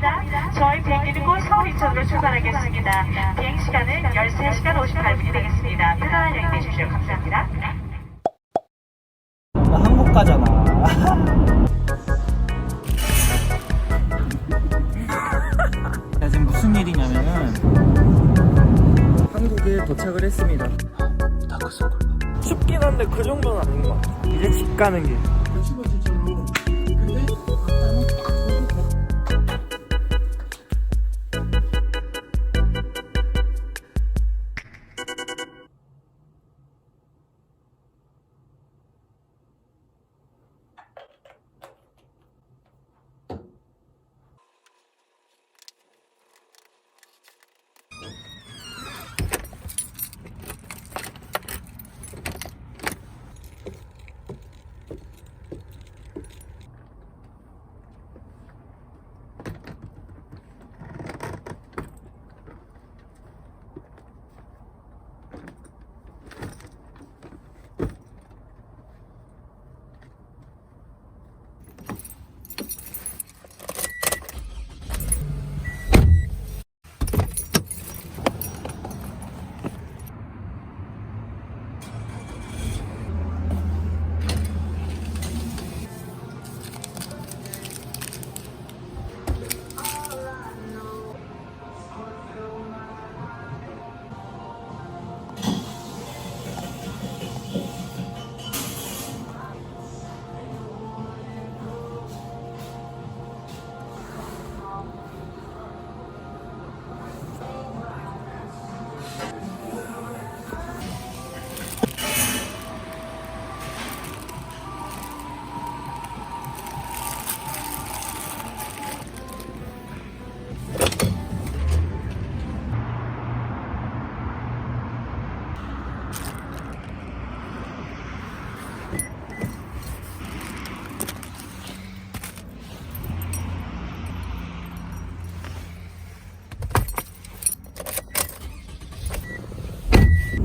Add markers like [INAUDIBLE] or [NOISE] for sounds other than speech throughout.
감사합니다. 저희 비행기는 곧 서울 인천으로 출발하겠습니다. 비행 시간은 13시간 58분이 되겠습니다. 편안한 여행 되십시오. 감사합니다. 나 한국 가잖아. 야, 지금 무슨 일이냐면은 한국에 도착을 했습니다. 춥긴 한데 그 정도는 아닌 것 같아. 이제 집 가는 길.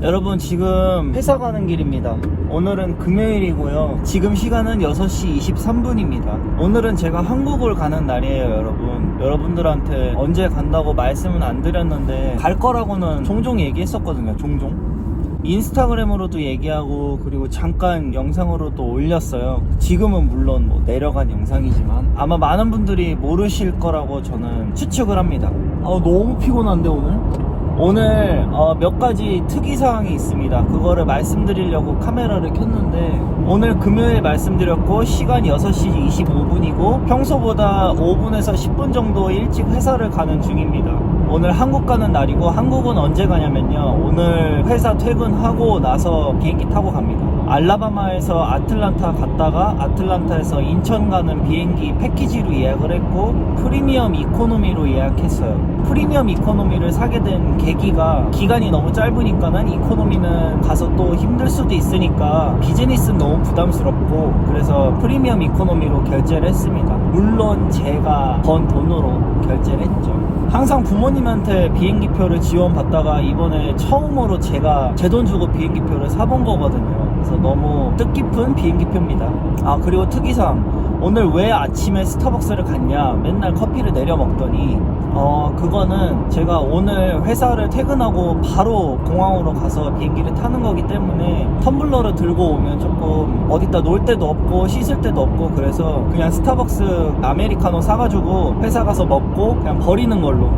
여러분 지금 회사 가는 길입니다. 오늘은 금요일이고요. 지금 시간은 6시 23분입니다. 오늘은 제가 한국을 가는 날이에요, 여러분. 여러분들한테 언제 간다고 말씀은 안 드렸는데 갈 거라고는 종종 얘기했었거든요, 종종. 인스타그램으로도 얘기하고 그리고 잠깐 영상으로도 올렸어요. 지금은 물론 뭐 내려간 영상이지만 아마 많은 분들이 모르실 거라고 저는 추측을 합니다. 아, 너무 피곤한데 오늘? 오늘 어, 몇 가지 특이 사항이 있습니다. 그거를 말씀드리려고 카메라를 켰는데 오늘 금요일 말씀드렸고 시간이 6시 25분이고 평소보다 5분에서 10분 정도 일찍 회사를 가는 중입니다. 오늘 한국 가는 날이고 한국은 언제 가냐면요. 오늘 회사 퇴근하고 나서 비행기 타고 갑니다. 알라바마에서 아틀란타 갔다가 아틀란타에서 인천 가는 비행기 패키지로 예약을 했고 프리미엄 이코노미로 예약했어요. 프리미엄 이코노미를 사게 된 계기가 기간이 너무 짧으니까는 이코노미는 가서 또 힘들 수도 있으니까 비즈니스는 너무 부담스럽고 그래서 프리미엄 이코노미로 결제를 했습니다. 물론 제가 번 돈으로 결제를 했죠. 항상 부모님한테 비행기표를 지원받다가 이번에 처음으로 제가 제 돈 주고 비행기표를 사본 거거든요. 그래서 너무 뜻깊은 비행기표입니다. 아 그리고 특이사항 오늘 왜 아침에 스타벅스를 갔냐 맨날 커피를 내려 먹더니 어 그거는 제가 오늘 회사를 퇴근하고 바로 공항으로 가서 비행기를 타는 거기 때문에 텀블러를 들고 오면 조금 어디다 놓을 데도 없고 씻을 데도 없고 그래서 그냥 스타벅스 아메리카노 사가지고 회사 가서 먹고 그냥 버리는 걸로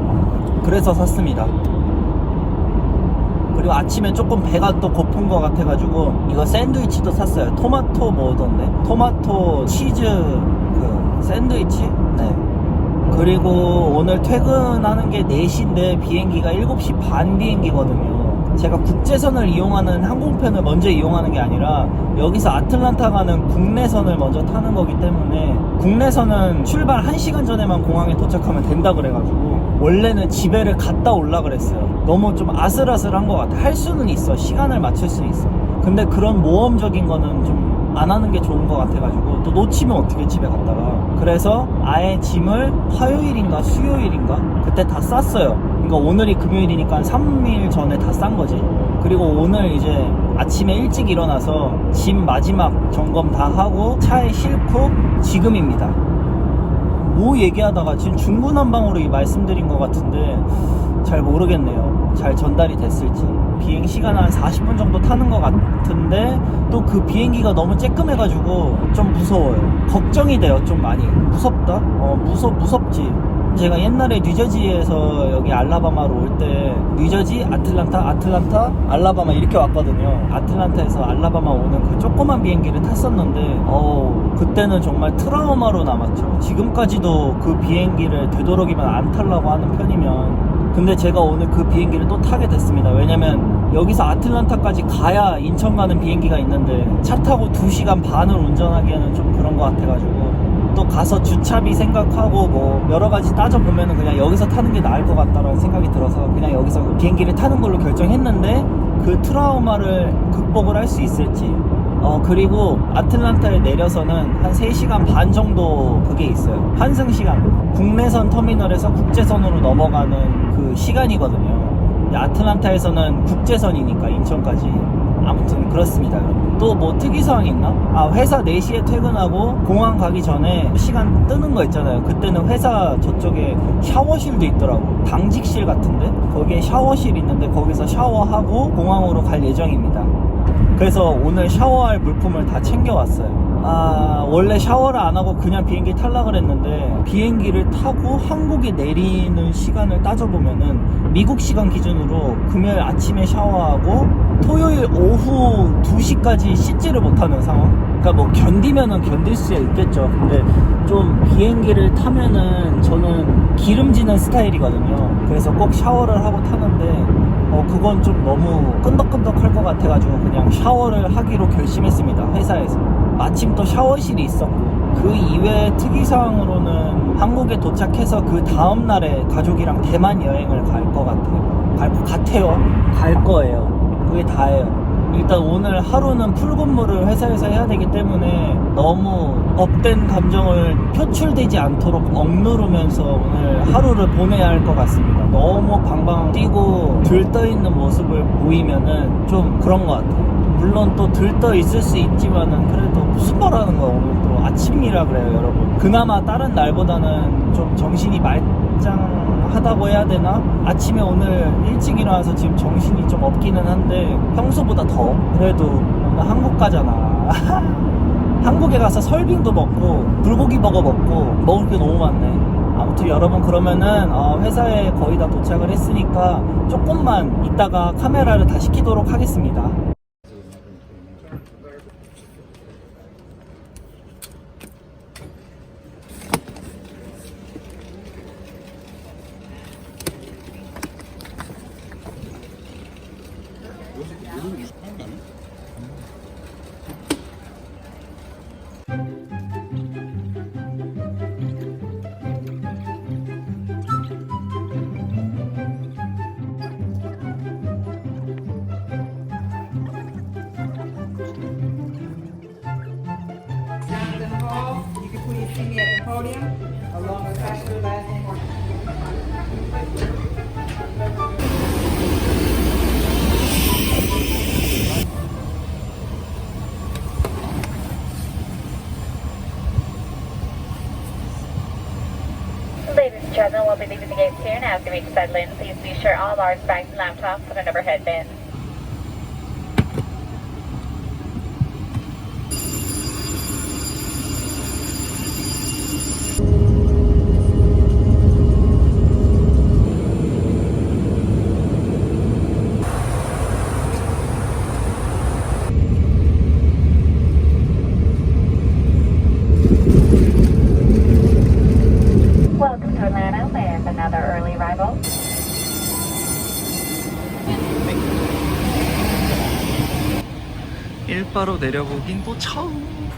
그래서 샀습니다. 그리고 아침에 조금 배가 또 고픈 것 같아가지고 이거 샌드위치도 샀어요. 토마토 뭐던데? 토마토 치즈 그 샌드위치? 네. 그리고 오늘 퇴근하는 게 4시인데 비행기가 7시 반 비행기거든요. 제가 국제선을 이용하는 항공편을 먼저 이용하는 게 아니라 여기서 아틀란타 가는 국내선을 먼저 타는 거기 때문에 국내선은 출발 1시간 전에만 공항에 도착하면 된다 그래가지고 원래는 집에를 갔다 올라 그랬어요. 너무 좀 아슬아슬한 것 같아. 할 수는 있어. 시간을 맞출 수는 있어. 근데 그런 모험적인 거는 좀 안 하는 게 좋은 것 같아가지고 또 놓치면 어떻게 집에 갔다가 그래서 아예 짐을 화요일인가 수요일인가 그때 다 쌌어요 그러니까 오늘이 금요일이니까 3일 전에 다 싼 거지 그리고 오늘 이제 아침에 일찍 일어나서 짐 마지막 점검 다 하고 차에 싣고 지금입니다 뭐 얘기하다가 지금 중구난방으로 이 말씀드린 것 같은데 잘 모르겠네요. 잘 전달이 됐을지. 비행 시간 한 40분 정도 타는 것 같은데 또 그 비행기가 너무 쬐끔해가지고 좀 무서워요. 걱정이 돼요. 좀 많이 무섭다. 어 무섭 무섭지. 제가 옛날에 뉴저지에서 여기 알라바마로 올 때 뉴저지, 아틀란타, 아틀란타, 알라바마 이렇게 왔거든요. 아틀란타에서 알라바마 오는 그 조그만 비행기를 탔었는데 어 그때는 정말 트라우마로 남았죠. 지금까지도 그 비행기를 되도록이면 안 타려고 하는 편이면 근데 제가 오늘 그 비행기를 또 타게 됐습니다. 왜냐면 여기서 아틀란타까지 가야 인천 가는 비행기가 있는데 차 타고 2시간 반을 운전하기에는 좀 그런 것 같아가지고 또 가서 주차비 생각하고 뭐 여러 가지 따져보면 은 그냥 여기서 타는 게 나을 것 같다라는 생각이 들어서 그냥 여기서 비행기를 타는 걸로 결정했는데 그 트라우마를 극복을 할 수 있을지. 어 그리고 아틀란타에 내려서는 한 3시간 반 정도 그게 있어요. 환승 시간. 국내선 터미널에서 국제선으로 넘어가는 그 시간이거든요. 아틀란타에서는 국제선이니까 인천까지 아무튼 그렇습니다. 또 뭐 특이사항이 있나? 아 회사 4시에 퇴근하고 공항 가기 전에 시간 뜨는 거 있잖아요. 그때는 회사 저쪽에 샤워실도 있더라고. 당직실 같은데? 거기에 샤워실 있는데 거기서 샤워하고 공항으로 갈 예정입니다. 그래서 오늘 샤워할 물품을 다 챙겨왔어요. 아, 원래 샤워를 안 하고 그냥 비행기 탈라 그랬는데 비행기를 타고 한국에 내리는 시간을 따져보면은 미국 시간 기준으로 금요일 아침에 샤워하고 토요일 오후 2시까지 씻지를 못하는 상황? 그러니까 뭐 견디면은 견딜 수 있겠죠. 근데 좀 비행기를 타면은 저는 기름지는 스타일이거든요. 그래서 꼭 샤워를 하고 타는데 어 그건 좀 너무 끈덕끈덕 할 것 같아가지고 그냥 샤워를 하기로 결심했습니다 회사에서 마침 또 샤워실이 있었고 그 이외 특이사항으로는 한국에 도착해서 그 다음날에 가족이랑 대만 여행을 갈 것 같아요 갈 것 같아요 갈 거예요 그게 다예요 일단 오늘 하루는 풀근무를 회사에서 해야 되기 때문에 너무 업된 감정을 표출되지 않도록 억누르면서 오늘 하루를 보내야 할 것 같습니다. 너무 방방 뛰고 들떠 있는 모습을 보이면은 좀 그런 것 같아요. 물론 또 들떠 있을 수 있지만은 그래도 무슨 말 하는 거야 오늘 또 아침이라 그래요 여러분. 그나마 다른 날보다는 좀 정신이 말짱하다고 해야 되나? 아침에 오늘 일찍 일어나서 지금 정신이 좀 없기는 한데 평소보다 더 그래도 오늘 한국 가잖아. [LAUGHS] 한국에 가서 설빙도 먹고 불고기 버거 먹고 먹을 게 너무 많네. 아무튼 여러분 그러면은 어, 회사에 거의 다 도착을 했으니까 조금만 이따가 카메라를 다시 켜도록 하겠습니다 soon. After we settle in, please be sure all large bags and laptops are in overhead bins. 1바로 내려보긴 또 처음.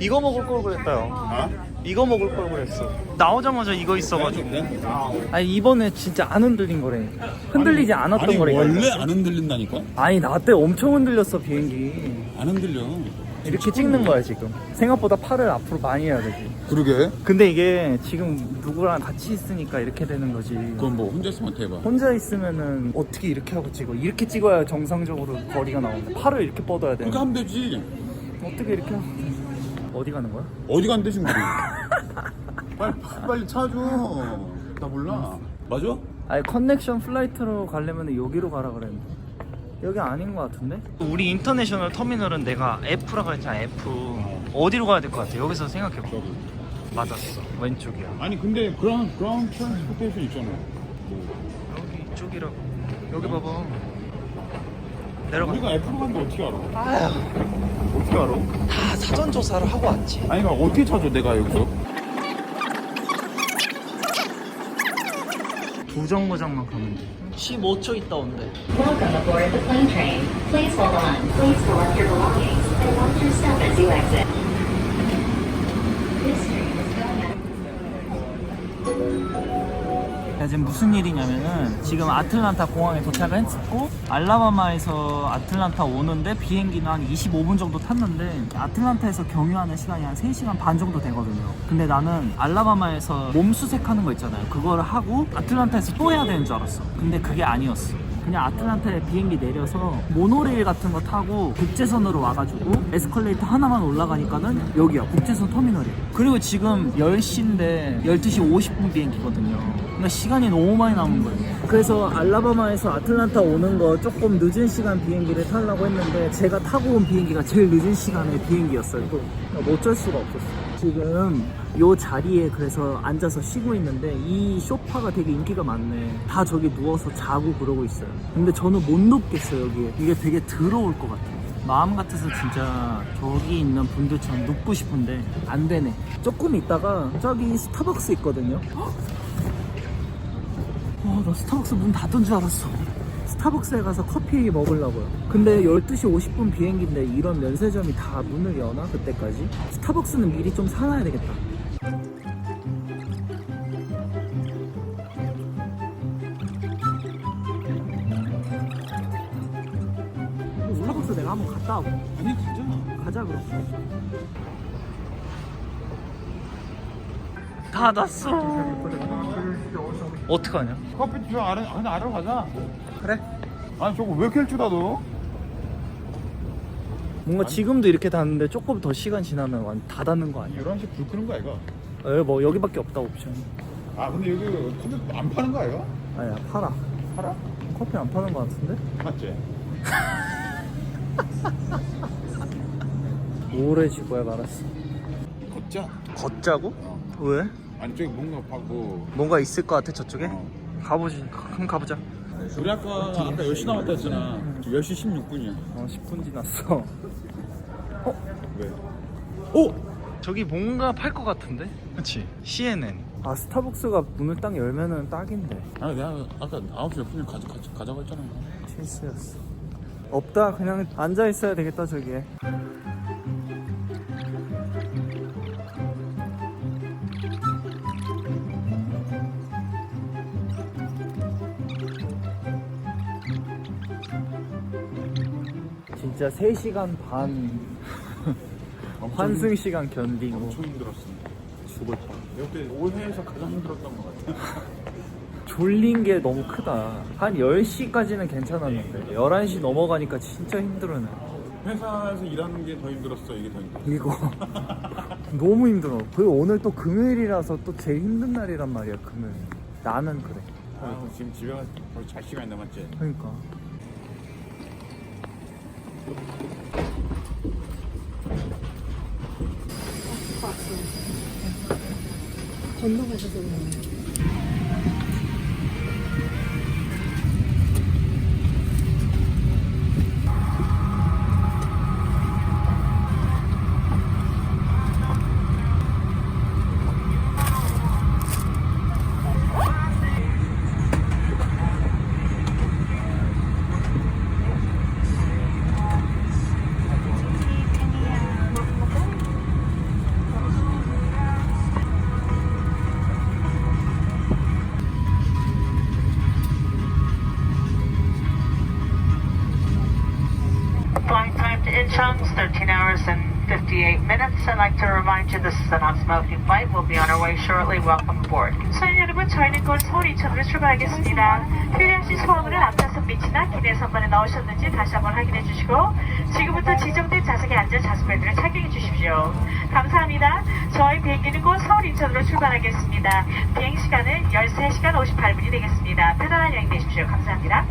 이거 먹을 걸 그랬다요. 어? 이거 먹을 걸 그랬어. 나오자마자 이거 있어가지고. 아, 아니 이번에 진짜 안 흔들린 거래. 흔들리지 않았던 아니 거래 원래 안 흔들린다니까? 아니 나 때 엄청 흔들렸어 비행기. 안 흔들려. 이렇게 찍는 거야 지금 생각보다 팔을 앞으로 많이 해야 되지 그러게 근데 이게 지금 누구랑 같이 있으니까 이렇게 되는 거지 그건 뭐 혼자 있으면 대박 혼자 있으면은 어떻게 이렇게 하고 찍어 이렇게 찍어야 정상적으로 거리가 나오는데 팔을 이렇게 뻗어야 돼 그러니까 하면 되지 어떻게 이렇게 어디 가는 거야? 어디 간대 지금 우리? [LAUGHS] 빨리 빨리 차줘. 나 몰라. 맞아? 아니 커넥션 플라이트로 가려면 여기로 가라 그랬는데 여기 아닌 것 같은데? 우리 인터내셔널 터미널은 내가 F라고 했잖아 F 어디로 가야 될 것 같아? 여기서 생각해봐 저기. 맞았어 왼쪽이야 아니 근데 그런 그런 트랜스포테이션 있잖아. 뭐. 여기 이쪽이라고 여기 봐봐 내려가 우리가 F로 갔는데 어떻게 알아? 아휴 어떻게 알아? 다 사전 조사를 하고 왔지 아니 그러니까 어떻게 찾아 내가 여기서? 두 정거장만 가면 돼 15초 있다 온대 Welcome aboard the plane train. Please hold on. Please collect your belongings 지금 무슨 일이냐면은 지금 아틀란타 공항에 도착을 했고 알라바마에서 아틀란타 오는데 비행기는 한 25분 정도 탔는데 아틀란타에서 경유하는 시간이 한 3시간 반 정도 되거든요. 근데 나는 알라바마에서 몸 수색하는 거 있잖아요. 그거를 하고 아틀란타에서 또 해야 되는 줄 알았어. 근데 그게 아니었어. 그냥 아틀란타에 비행기 내려서 모노레일 같은 거 타고 국제선으로 와가지고 에스컬레이터 하나만 올라가니까는 여기야. 국제선 터미널이야. 그리고 지금 10시인데 12시 50분 비행기거든요 그러니까 시간이 너무 많이 남은 거예요 그래서 알라바마에서 아틀란타 오는 거 조금 늦은 시간 비행기를 타려고 했는데 제가 타고 온 비행기가 제일 늦은 시간의 비행기였어요 또뭐 어쩔 수가 없었어요 지금 요 자리에 그래서 앉아서 쉬고 있는데 이 소파가 되게 인기가 많네. 다 저기 누워서 자고 그러고 있어요. 근데 저는 못 눕겠어요, 여기에. 이게 되게 더러울 것 같아요. 마음 같아서 진짜 저기 있는 분들처럼 눕고 싶은데 안 되네. 조금 있다가 저기 스타벅스 있거든요. 헉! 와, 나 스타벅스 문 닫은 줄 알았어. 스타벅스에 가서 커피 먹으려고요. 근데 12시 50분 비행기인데 이런 면세점이 다 문을 여나? 그때까지? 스타벅스는 미리 좀 사놔야 되겠다. 스타벅스 내가 한번 갔다 오고. 아니 진짜? 가자 그럼. 닫았어. 어떡하냐? 커피 저 아래 아니 아래로 가자. 그래. 아니 저거 왜 이렇게 일찍 닫어? 뭔가 지금도 이렇게 닫는데 조금 더 시간 지나면 완- 다 닫는 거 아니야? 11시 불 끄는 거 아이가? 에, 뭐 여기밖에 없다 옵션. 아 근데 여기 커피 안 파는 거 아이가? 아니야 팔아. 팔아? 커피 안 파는 거 같은데? 맞지? [LAUGHS] 우울해지고야 말았어. 걷자. 걷자고? 왜? 저기 뭔가 파고. 뭔가 있을 것 같아 저쪽에? 어. 가보지. 그럼 가보자. 우리 아까 아까 10시 남았다 했잖아. 지금 10시 16분이야. 어 10분 지났어. [LAUGHS] 왜? 오! 저기 뭔가 팔 것 같은데? 그치? CNN. 아 스타벅스가 문을 딱 열면은 딱인데. 아니 내가 아까 9시 몇 분에 가져, 가져, 가자고 했잖아. 실수였어. 없다. 그냥 앉아 있어야 되겠다 저기에. 진짜 3시간 반 [LAUGHS] 환승 시간 견디고 엄청 힘들었어. 죽을 뻔. 역대 올해에서 가장 힘들었던 것 같아. [LAUGHS] 졸린 게 너무 크다. 한 10시까지는 괜찮았는데 11시 넘어가니까 진짜 힘들어네. 회사에서 일하는 게 더 힘들었어. 이게 더 힘들었어. 이거 [LAUGHS] 너무 힘들어. 그리고 오늘 또 금요일이라서 또 제일 힘든 날이란 말이야 금요일. 나는 그래. 아, 지금 집에 가서 거의 잘 시간이 남았지. 그러니까. Flight time to Incheon is 13 hours and 15 to is a non-smoking flight. We'll be on our way shortly. Welcome aboard. 소연 여러분, 저희는 곧 서울 이천으로 출발하겠습니다. 휴양시 소화물을 앞좌석 밑이나 기내 선반에 넣으셨는지 다시 한번 확인해 주시고 지금부터 지정된 좌석에 앉아 좌석벨트를 착용해 주십시오. 감사합니다. 저희 비행기는 곧 서울 인천으로 출발하겠습니다. 비행 시간은 13시간 58분이 되겠습니다. 편안한 여행 되십시오. 감사합니다.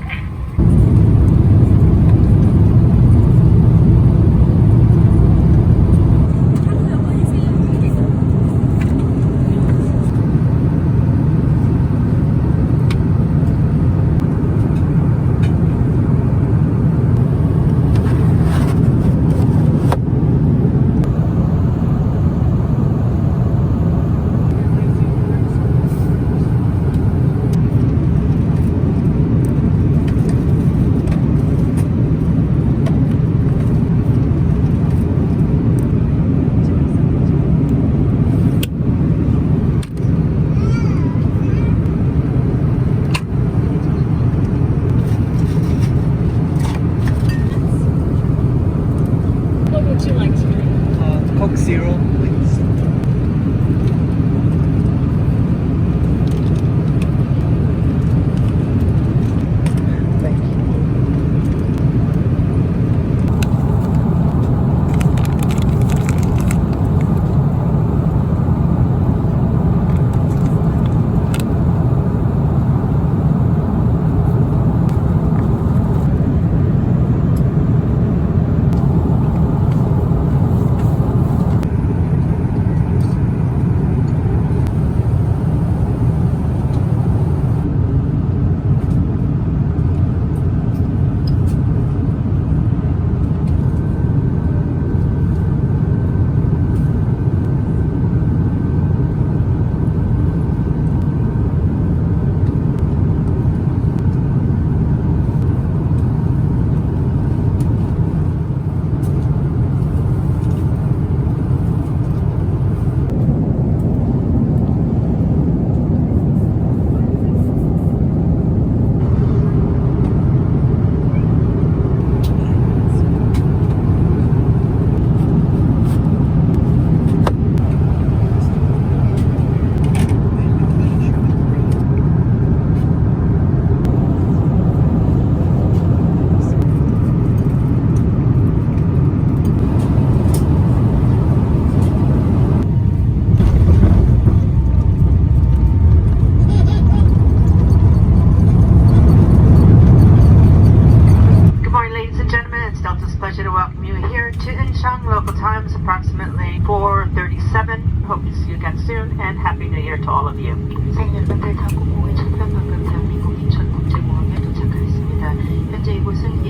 pues el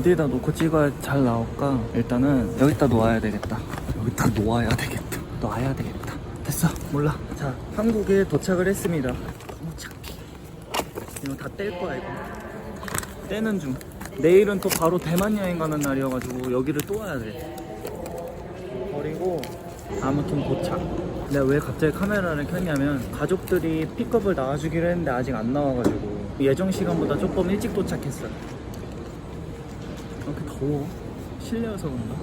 어. 어디에다 놓고 찍어야 잘 나올까? 일단은 여기다 놓아야 되겠다. 여기다 놓아야 되겠다. 놔야 되겠다. 됐어. 몰라. 자, 한국에 도착을 했습니다. 너무 착해. 이거 다 뗄 거야 이거. 떼는 중. 내일은 또 바로 대만 여행 가는 날이어가지고 여기를 또 와야 돼. 버리고 아무튼 도착. 내가 왜 갑자기 카메라를 켰냐면 가족들이 픽업을 나와주기로 했는데 아직 안 나와가지고 예정 시간보다 조금 일찍 도착했어. 이 더워? 실내여서 그런가?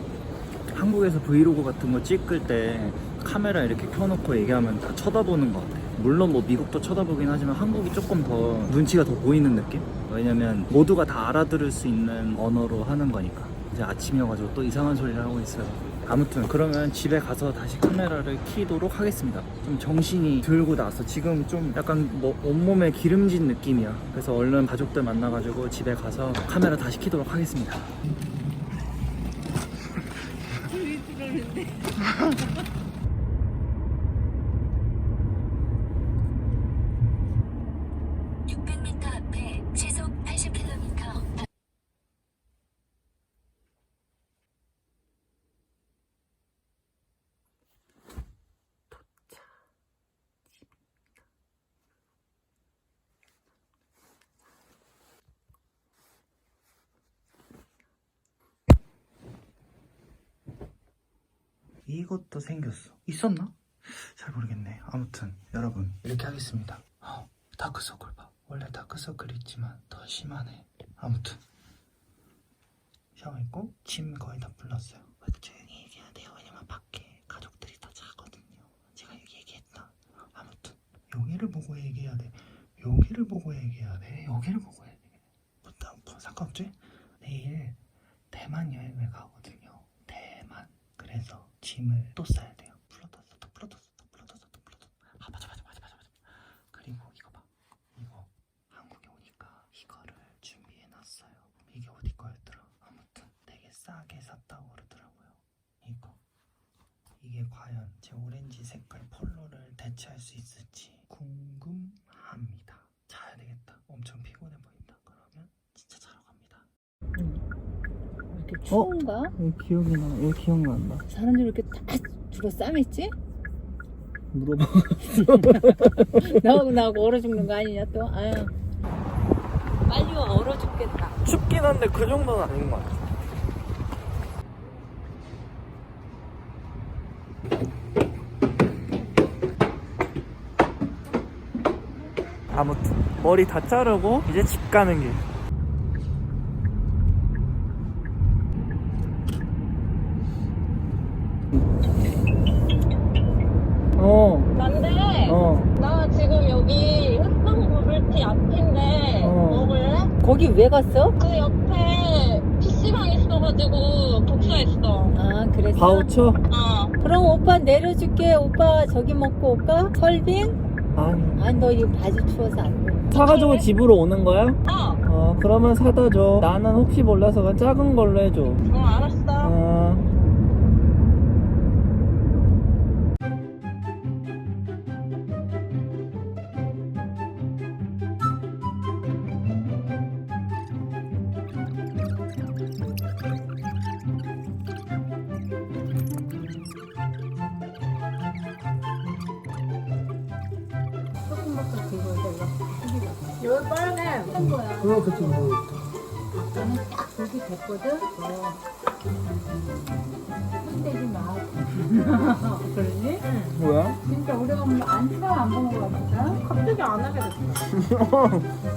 한국에서 브이로그 같은 거 찍을 때 카메라 이렇게 켜놓고 얘기하면 다 쳐다보는 것 같아. 물론 뭐 미국도 쳐다보긴 하지만 한국이 조금 더 눈치가 더 보이는 느낌? 왜냐면 모두가 다 알아들을 수 있는 언어로 하는 거니까. 이제 아침이어가지고 또 이상한 소리를 하고 있어요. 아무튼 그러면 집에 가서 다시 카메라를 키도록 하겠습니다. 좀 정신이 들고 나서 지금 좀 약간 뭐 온몸에 기름진 느낌이야. 그래서 얼른 가족들 만나가지고 집에 가서 카메라 다시 키도록 하겠습니다. [LAUGHS] 이것도 생겼어. 있었나? 잘 모르겠네. 아무튼 여러분 이렇게 하겠습니다. 어, 다크서클 봐. 원래 다크서클 있지만 더 심하네. 아무튼 샤워했고 짐 거의 다 불렀어요. 조용히 얘기해야 돼요. 왜냐면 밖에 가족들이 다 자거든요. 제가 여기 얘기했다. 아무튼 여기를 보고 얘기해야 돼. 여기를 보고 얘기해야 돼. 여기를 보고 해야 돼. 뭐, 나, 뭐 상관없지? 내일 대만. 대만. 짐을 또 싸야 돼요. 플러터스, 또 플러터스, 또 플러터스, 또 플러터스. 아 맞아 맞아 맞아 맞아 맞아. 그리고 이거 봐. 이거 한국에 오니까 이거를 준비해 놨어요. 이게 어디 거였더라? 아무튼 되게 싸게 샀다고 그러더라고요. 이거. 이게 과연 제 오렌지 색깔 폴로를 대체할 수 있을지 궁금합니다. 자야 되겠다. 엄청 피곤해 보인다. 그러면 진짜 자러 갑니다. 이렇게 추운가? 이거 기억이 나. 이거 기억난다. 사람들이 이렇게 다 죽어 싸맸지? 물어봐. [LAUGHS] 나하고 나하고 얼어 죽는 거 아니냐 또? 아유. 빨리 와 얼어 죽겠다. 춥긴 한데 그 정도는 아닌 것 같아. 아무튼 머리 다 자르고 이제 집 가는 길. 어, 난데 어. 나 지금 여기 흑당 버블티 앞인데 어. 먹을래? 거기 왜 갔어? 그 옆에 PC방 있어가지고 독서했어 아 그래서? 바우처? 어 그럼 오빠 내려줄게. 오빠 저기 먹고 올까? 설빙? 아니. 아니 너 이거 바지 추워서 안 돼. 사가지고 집으로 오는 거야? 어, 어, 그러면 사다 줘. 나는 혹시 몰라서 그냥 작은 걸로 해줘. 어. 여기 빨개. 한 거야. 그거 그치, 뭐. 나는 딱 그렇게 됐거든. 손대지 마. 그러니? 뭐야? 진짜 우리가 뭐 안치가 안본거 같다. 갑자기 안 하게 됐어 [LAUGHS]